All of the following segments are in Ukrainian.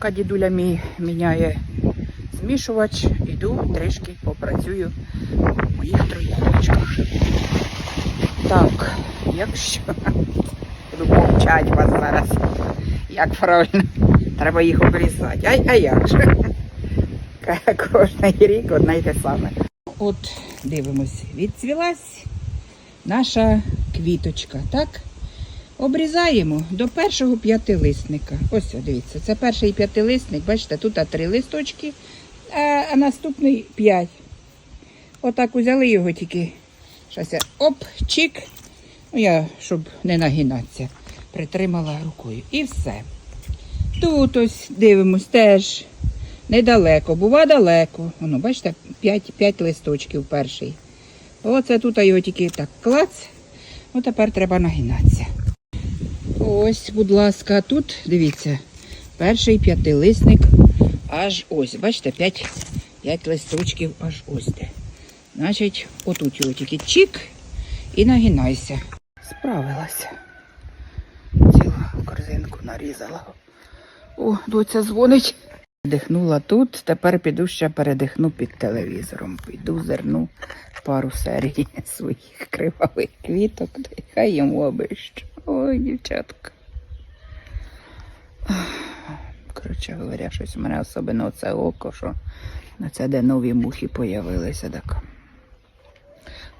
Поки дідуля мій міняє змішувач, іду трішки попрацюю у моїх трояночках. Так, якщо буду повчати вас зараз, як правильно, треба їх обрізати. Ай, а як же? Кожний рік одне й те саме. От дивимось, відцвілась наша квіточка, так? Обрізаємо до першого п'ятилисника. Ось, дивіться, це перший п'ятилисник, бачите, тут три листочки, а, наступний п'ять. Отак взяли його тільки. Щас я оп, чик. Ну, я, щоб не нагинатися, притримала рукою. І все. Тут ось дивимось теж недалеко, бува далеко. Воно, бачите, 5, 5 листочків перший. Оце тут його тільки так клац. Ну тепер треба нагинатися. Ось, будь ласка, тут дивіться, перший п'ятилисник аж ось. Бачите, 5, 5 листочків аж ось де. Значить, отут його тільки чик і нагинайся. Справилася. Цілу корзинку нарізала. О, доця дзвонить. Передихнула тут, тепер піду ще передихну під телевізором. Піду зерну пару серій своїх кривавих квіток, хай йому обищу. Ой, дівчатка. Коротше говоря, щось у мене особливо це око, що на це де нові мухи появилися. Так.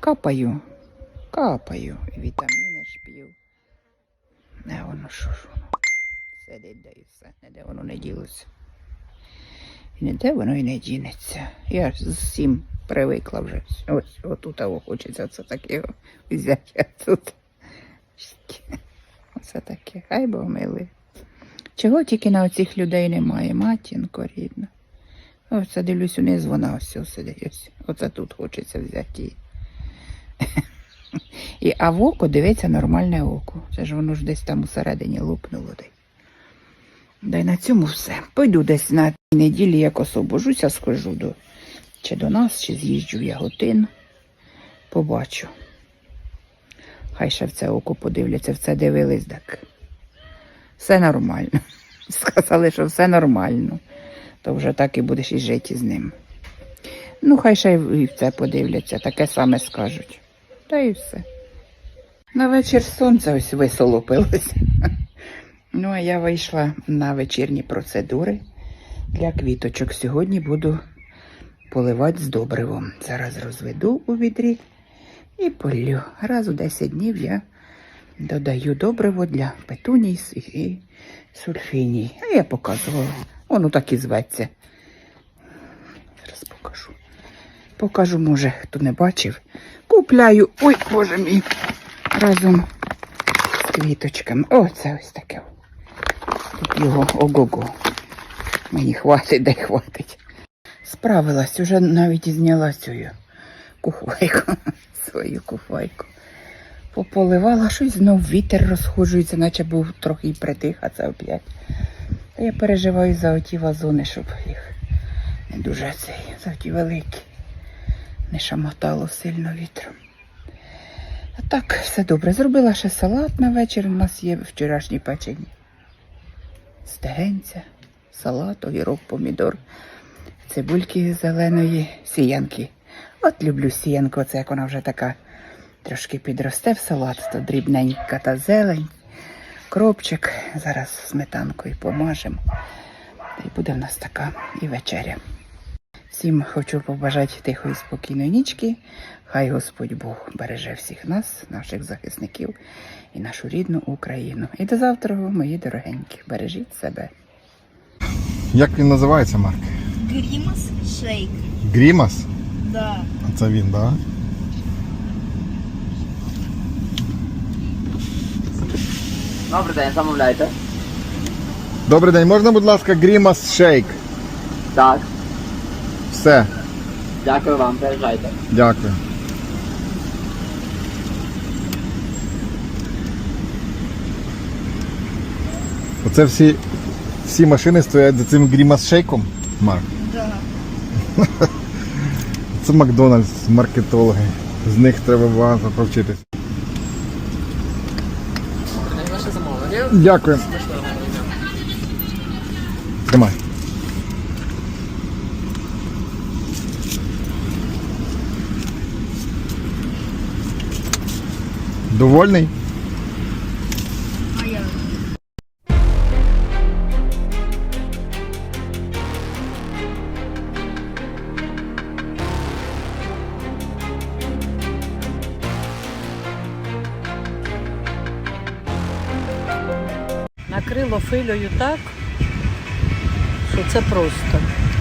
Капаю, капаю, вітаміни п'ю. Не воно що ж воно. Сидить де і все, ніде воно не ділося. Ніде воно і не дінеться. Я ж з всім привикла вже. Ось отут хочеться це таке взяти. Тут. Оце таке. Хай Бог милий. Чого тільки на оцих людей немає, матінко рідна. Оце дивлюсь униз, вона ось сидить. Оце тут хочеться взяти. І, а в око дивиться нормальне око. Це ж воно ж десь там усередині лупнуло. Дай. Да й на цьому все. Пойду десь на неділі, як освобожуся, схожу до чи до нас, чи з'їжджу в Яготин. Побачу. Хай ще в це око подивляться, в це дивились, так. Все нормально. Сказали, що все нормально. То вже так і будеш і жити з ним. Ну, хай ще і в це подивляться, таке саме скажуть. Та і все. На вечір сонце ось висолопилося. Ну, а я вийшла на вечірні процедури для квіточок. Сьогодні буду поливати з добривом. Зараз розведу у відрі і полю. Раз у 10 днів я додаю добриво для петуній і сульфіній. А я показувала. Воно так і зветься. Зараз покажу. Покажу, може, хто не бачив. Купляю. Ой, боже мій. Разом з квіточками. О, це ось таке. Тут його ого-го. Мені хватить, дай хватить. Справилась, уже навіть і зняла цю кухвайку, свою кухвайку. Пополивала щось, знов вітер розходжується, наче був трохи й притих, а це опять. Та я переживаю за оті вазони, щоб їх не дуже цей, за ті великі. Не шамотало сильно вітром. А так, все добре. Зробила ще салат на вечір. У нас є вчорашні печені. Стегенця, салат, огірок, помідор, цибульки зеленої, сіянки. От люблю сіянку, це як вона вже така трошки підросте в салат, то дрібненька та зелень, кропчик. Зараз сметанкою помажемо. І буде в нас така і вечеря. Всім хочу побажати тихої спокійної нічки. Хай Господь Бог береже всіх нас, наших захисників і нашу рідну Україну. І до завтра, мої дорогенькі, бережіть себе. Як він називається, Марк? Гримас шейк. Грімас? Да. А це він, так? Да? Добрий день, замовляйте. Добрий день, можна, будь ласка, Грімас шейк? Так, Все, дякую вам, приїжджайте. дякую. Оце всі, всі машини стоять за цим Грімас шейком, Марк. Да. Це Макдональдс, маркетологи. З них треба багато повчитись. Дякую. Тримай. Довольний? Накрило филею так, що це просто.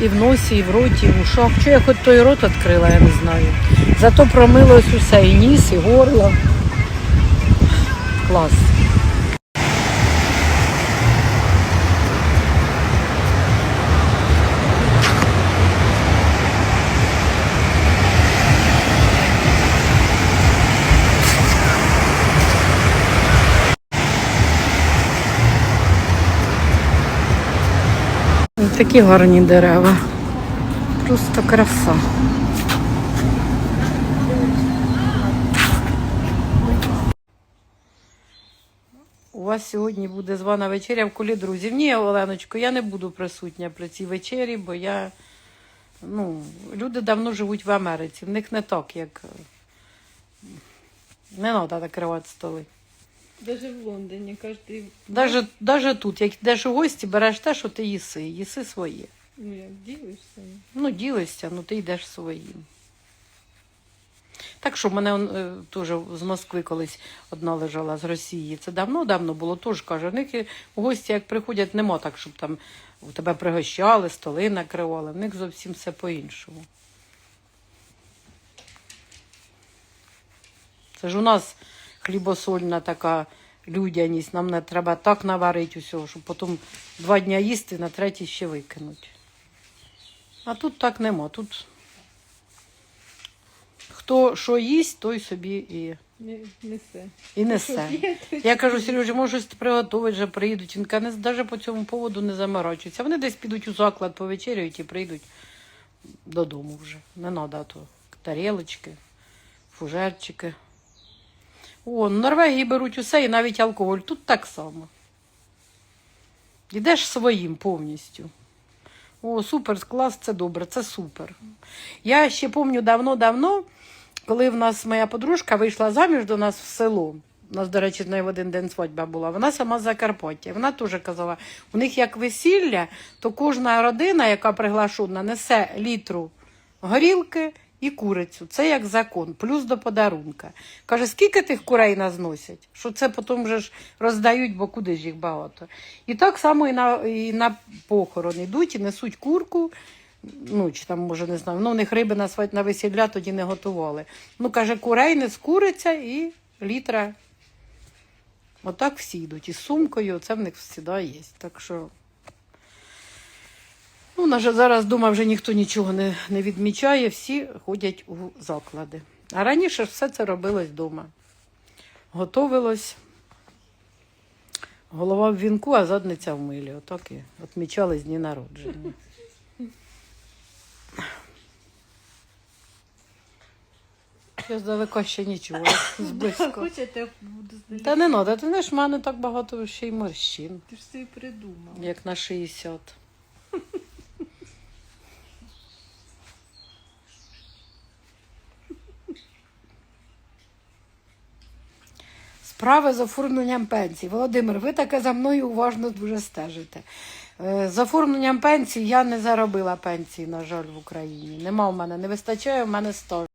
І в носі, і в роті, і в ушах. Чи я хоч той рот відкрила, я не знаю. Зато промилось усе, і ніс, і горло. Клас. Такі гарні дерева. Просто краса. У вас сьогодні буде звана вечеря в колі друзів. Ні, Оленочко, я не буду присутня при цій вечері, бо я. Ну, люди давно живуть в Америці. В них не так, як. Не треба накривати столи. Даже в Лондоні кожен, Даже, даже тут, як йдеш у гості, береш те, що ти їси, їси своє. ну як ділишся. Ну, ділишся, ну ти йдеш своїм. Так що в мене е, теж з Москви колись одна лежала з Росії. Це давно-давно було, теж каже, в них у гості, як приходять, нема так, щоб там у тебе пригощали, столи накривали. В них зовсім все по-іншому. Це ж у нас хлібосольна така людяність. Нам не треба так наварити усього, щоб потім два дня їсти, на третій ще викинути. А тут так нема. Тут хто що їсть, той собі і, Не, несе. і несе. Я кажу, Сережі, може щось приготувати, вже приїдуть. Він каже, навіть по цьому поводу не заморочуються. Вони десь підуть у заклад повечеряють і прийдуть додому вже. Не треба то тарілочки, фужерчики. О, в Норвегії беруть усе і навіть алкоголь. Тут так само. Йдеш своїм повністю. О, супер, клас, це добре, це супер. Я ще пам'ятаю давно-давно, коли в нас моя подружка вийшла заміж до нас в село. У нас, до речі, в один день свадьба була. Вона сама з Закарпаття. Вона теж казала, у них як весілля, то кожна родина, яка приглашена, несе літру горілки і курицю. Це як закон, плюс до подарунка. Каже, скільки тих курей назносять? Що це потім вже ж роздають, бо куди ж їх багато. І так само і на, і на похорон йдуть і несуть курку. Ну, чи там, може, не знаю, ну, у них риби на, на весілля тоді не готували. Ну, каже, курей не скуриться і літра. Отак всі йдуть. І з сумкою, це в них завжди є. Так що. Ну, на жаль, зараз дома вже ніхто нічого не, не відмічає, всі ходять у заклади. А раніше все це робилось вдома. Готовилось. Голова в вінку, а задниця в милі. Отак і відмічали з дні народження. Я здалека ще нічого, зблизько. Хочете, буду здалека. Та не треба, ти знаєш, в мене так багато ще й морщин, Ти ж все придумав. як на 60. Справи з оформленням пенсії. Володимир, ви таке за мною уважно дуже стежите. Е, З оформленням пенсії я не заробила пенсії, на жаль, в Україні. Нема в мене, не вистачає в мене стажу.